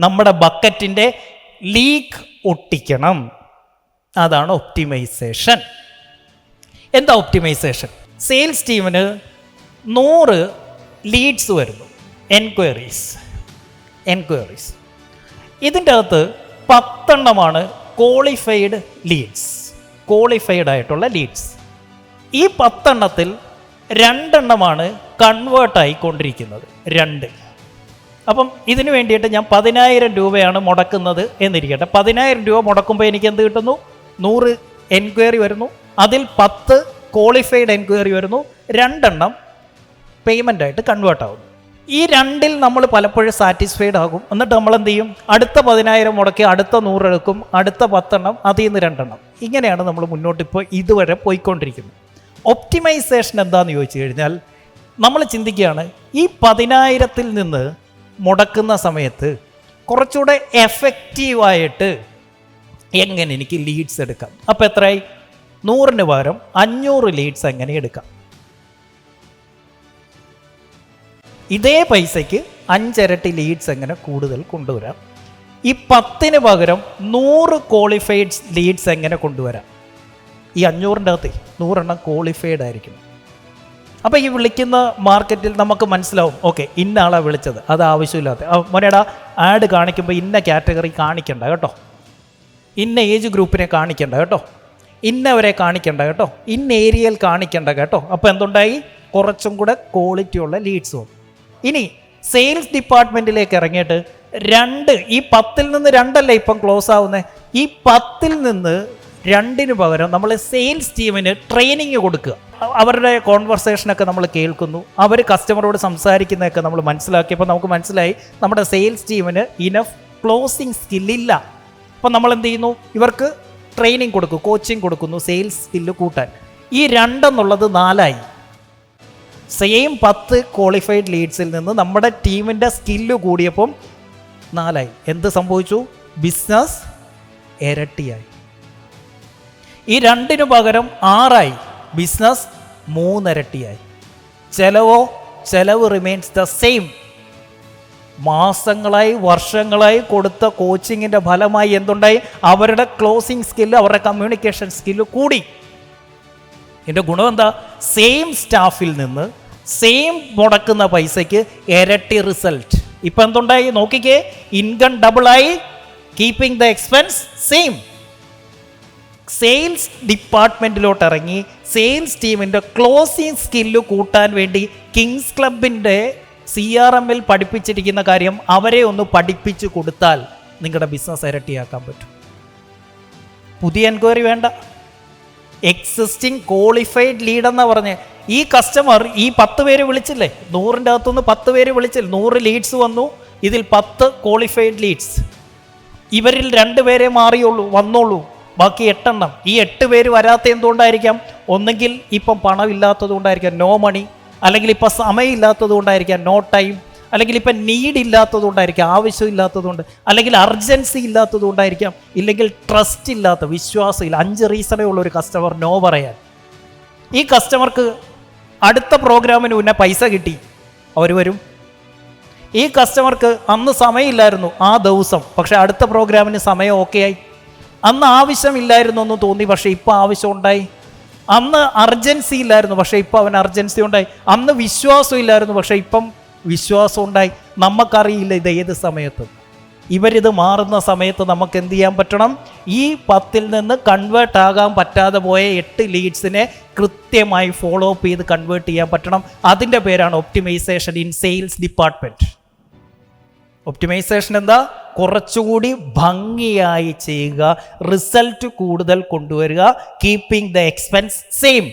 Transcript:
നമ്മുടെ ബക്കറ്റിന്റെ ലീക്ക് ഒട്ടിക്കണം. അതാണ് ഒപ്റ്റിമൈസേഷൻ. എന്താ ഒപ്റ്റിമൈസേഷൻ? സെയിൽസ് ടീമിന് നൂറ് ലീഡ്സ് വരുന്നു. എൻക്വയറീസ്. എൻക്വയറീസ്. ഇതിന്റെ അകത്ത് പത്തെണ്ണമാണ് ക്വാളിഫൈഡ് ലീഡ്സ്. ക്വാളിഫൈഡ് ആയിട്ടുള്ള ലീഡ്സ്. ഈ പത്തെണ്ണത്തിൽ രണ്ടെണ്ണമാണ് കൺവേർട്ടായിക്കൊണ്ടിരിക്കുന്നത്. രണ്ട്. അപ്പം ഇതിനു വേണ്ടിയിട്ട് ഞാൻ പതിനായിരം രൂപയാണ് മുടക്കുന്നത് എന്നിരിക്കട്ടെ. പതിനായിരം രൂപ മുടക്കുമ്പോൾ എനിക്ക് എന്ത് കിട്ടുന്നു? നൂറ് എൻക്വയറി വരുന്നു. അതിൽ പത്ത് ക്വാളിഫൈഡ് എൻക്വയറി വരുന്നു. രണ്ടെണ്ണം പേയ്മെന്റ് ആയിട്ട് കൺവേർട്ട് ആകുന്നു ഈ രണ്ടിൽ നമ്മൾ പലപ്പോഴും സാറ്റിസ്ഫൈഡ് ആകും. എന്നിട്ട് നമ്മൾ എന്ത് ചെയ്യും? അടുത്ത പതിനായിരം മുടക്കി അടുത്ത നൂറെടുക്കും അടുത്ത പത്തെണ്ണം അതിൽ നിന്ന് രണ്ടെണ്ണം. ഇങ്ങനെയാണ് നമ്മൾ മുന്നോട്ട് ഇപ്പോൾ ഇതുവരെ പോയിക്കൊണ്ടിരിക്കുന്നത്. ഒപ്റ്റിമൈസേഷൻ എന്താണെന്ന് ചോദിച്ചു കഴിഞ്ഞാൽ നമ്മൾ ചിന്തിക്കുകയാണ് ഈ പതിനായിരത്തിൽ നിന്ന് മുടക്കുന്ന സമയത്ത് കുറച്ചുകൂടെ എഫക്റ്റീവായിട്ട് എങ്ങനെ എനിക്ക് ലീഡ്സ് എടുക്കാം? അപ്പോൾ എത്രയായി? നൂറിന് പകരം അഞ്ഞൂറ് ലീഡ്സ് എങ്ങനെ എടുക്കാം? ഇതേ പൈസയ്ക്ക് അഞ്ചരട്ടി ലീഡ്സ് എങ്ങനെ കൂടുതൽ കൊണ്ടുവരാം? ഈ പത്തിന് പകരം നൂറ് ക്വാളിഫൈഡ് ലീഡ്സ് എങ്ങനെ കൊണ്ടുവരാം? ഈ അഞ്ഞൂറിന്റെ അകത്ത് നൂറെണ്ണം ക്വാളിഫൈഡ് ആയിരിക്കും. അപ്പോൾ ഈ വിളിക്കുന്ന മാർക്കറ്റിൽ നമുക്ക് മനസ്സിലാവും. ഓക്കെ ഇന്ന ആളാണ് വിളിച്ചത്. അത് ആവശ്യമില്ലാത്ത. മോനേടാ ആഡ് കാണിക്കുമ്പോൾ ഇന്ന കാറ്റഗറി കാണിക്കണ്ട കേട്ടോ. ഇന്ന ഏജ് ഗ്രൂപ്പിനെ കാണിക്കണ്ട കേട്ടോ. ഇന്നവരെ കാണിക്കണ്ട കേട്ടോ. ഇന്ന ഏരിയയിൽ കാണിക്കണ്ട കേട്ടോ. അപ്പോൾ എന്തുണ്ടായി? കുറച്ചും കൂടെ ക്വാളിറ്റി ഉള്ള ലീഡ്സ് വന്നു. ഇനി സെയിൽസ് ഡിപ്പാർട്ട്മെന്റിലേക്ക് ഇറങ്ങിയിട്ട് രണ്ട് ഈ പത്തിൽ നിന്ന് രണ്ടല്ല ഇപ്പം ക്ലോസ് ആവുന്നത് ഈ പത്തിൽ നിന്ന് രണ്ടിന് പകരം നമ്മൾ സെയിൽസ് ടീമിന് ട്രെയിനിങ് കൊടുക്കുക. അവരുടെ കോൺവെർസേഷനൊക്കെ നമ്മൾ കേൾക്കുന്നു. അവർ കസ്റ്റമറോട് സംസാരിക്കുന്നതൊക്കെ നമ്മൾ മനസ്സിലാക്കിയപ്പോൾ നമുക്ക് മനസ്സിലായി നമ്മുടെ സെയിൽസ് ടീമിന് ഇനഫ് ക്ലോസിങ് സ്കില്ലില്ല അപ്പോൾ നമ്മൾ എന്ത് ചെയ്യുന്നു? ഇവർക്ക് ട്രെയിനിങ് കൊടുക്കും കോച്ചിങ് കൊടുക്കുന്നു സെയിൽസ് സ്കില്ല് കൂട്ടാൻ. ഈ രണ്ടെന്നുള്ളത് നാലായി. സെയിം പത്ത് ക്വാളിഫൈഡ് ലീഡ്സിൽ നിന്ന് നമ്മുടെ ടീമിന്റെ സ്കില്ല് കൂടിയപ്പം നാലായി. എന്ത് സംഭവിച്ചു? ബിസിനസ് ഇരട്ടിയായി. ഈ രണ്ടിനു പകരം ആറായി. ബിസിനസ് മൂന്നിരട്ടിയായി. ചെലവോ ചെലവ് റിമെയിൻസ് ദ സെയിം മാസങ്ങളായി വർഷങ്ങളായി കൊടുത്ത കോച്ചിങ്ങിന്റെ ഫലമായി എന്തുണ്ടായി? അവരുടെ ക്ലോസിംഗ് സ്കില്ല് അവരുടെ കമ്മ്യൂണിക്കേഷൻ സ്കില്ല് കൂടി. ഇതിന്റെ ഗുണം എന്താ? സെയിം സ്റ്റാഫിൽ നിന്ന് സെയിം മുടക്കുന്ന പൈസയ്ക്ക് ഇരട്ടി റിസൾട്ട് ഇപ്പം എന്തുണ്ടായി? നോക്കിക്കേ income ഡബിളായി keeping the expense same sales ഡിപ്പാർട്ട്മെന്റിലോട്ട് ഇറങ്ങി സെയിൽസ് ടീമിന്റെ ക്ലോസിങ് സ്കില്ല് കൂട്ടാൻ വേണ്ടി കിങ്സ് ക്ലബിന്റെ സി ആർ എമ്മിൽ പഠിപ്പിച്ചിരിക്കുന്ന കാര്യം അവരെ ഒന്ന് പഠിപ്പിച്ചു കൊടുത്താൽ നിങ്ങളുടെ ബിസിനസ് ഇരട്ടിയാക്കാൻ പറ്റും. പുതിയ എൻക്വയറി വേണ്ട. എക്സിസ്റ്റിംഗ് ക്വാളിഫൈഡ് ലീഡ് എന്നാ പറഞ്ഞ്. ഈ കസ്റ്റമർ ഈ പത്ത് പേര് വിളിച്ചില്ലേ? നൂറിന്റെ അകത്തുനിന്ന് പത്ത് പേര് വിളിച്ചില്ല? നൂറ് ലീഡ്സ് വന്നു. ഇതിൽ പത്ത് ക്വാളിഫൈഡ് ലീഡ്സ് ഇവരിൽ രണ്ട് പേരെ മാറിയുള്ളൂ വന്നോളൂ. ബാക്കി എട്ടെണ്ണം. ഈ എട്ട് പേര് വരാത്ത എന്തുകൊണ്ടായിരിക്കാം? ഒന്നെങ്കിൽ ഇപ്പം പണമില്ലാത്തത് കൊണ്ടായിരിക്കാം നോ മണി അല്ലെങ്കിൽ ഇപ്പം സമയം ഇല്ലാത്തത് കൊണ്ടായിരിക്കാം നോ ടൈം അല്ലെങ്കിൽ ഇപ്പം നീഡ് ഇല്ലാത്തത് കൊണ്ടായിരിക്കാം ആവശ്യമില്ലാത്തത് കൊണ്ട് അല്ലെങ്കിൽ അർജൻസി ഇല്ലാത്തത് കൊണ്ടായിരിക്കാം ഇല്ലെങ്കിൽ ട്രസ്റ്റ് ഇല്ലാത്ത വിശ്വാസമില്ല. അഞ്ച് റീസണേ ഉള്ള ഒരു കസ്റ്റമർ നോ പറയാൻ. ഈ കസ്റ്റമർക്ക് അടുത്ത പ്രോഗ്രാമിന് മുന്നേ പൈസ കിട്ടി. അവർ വരും. ഈ കസ്റ്റമർക്ക് അന്ന് സമയമില്ലായിരുന്നു ആ ദിവസം. പക്ഷേ അടുത്ത പ്രോഗ്രാമിന് സമയം ഓക്കെ ആയി. അന്ന് ആവശ്യമില്ലായിരുന്നു എന്ന് തോന്നി പക്ഷേ ഇപ്പോൾ ആവശ്യം ഉണ്ടായി അന്ന് അർജൻസി ഇല്ലായിരുന്നു പക്ഷേ ഇപ്പോൾ അവന് അർജൻസി ഉണ്ടായി. അന്ന് വിശ്വാസം ഇല്ലായിരുന്നു പക്ഷേ ഇപ്പം വിശ്വാസം ഉണ്ടായി. നമുക്കറിയില്ല ഇത് ഏത് സമയത്തും. ഇവരിത് മാറുന്ന സമയത്ത് നമുക്ക് എന്ത് ചെയ്യാൻ പറ്റണം? ഈ പത്തിൽ നിന്ന് കൺവേർട്ട് ആകാൻ പറ്റാതെ പോയ എട്ട് ലീഡ്സിനെ കൃത്യമായി ഫോളോ അപ്പ് ചെയ്ത് കൺവേർട്ട് ചെയ്യാൻ പറ്റണം. അതിന്റെ പേരാണ് optimisation in sales department optimisation എന്താ? കുറച്ചുകൂടി ഭംഗിയായി ചെയ്യുക. റിസൾട്ട് കൂടുതൽ കൊണ്ടുവരിക. Keeping the expense same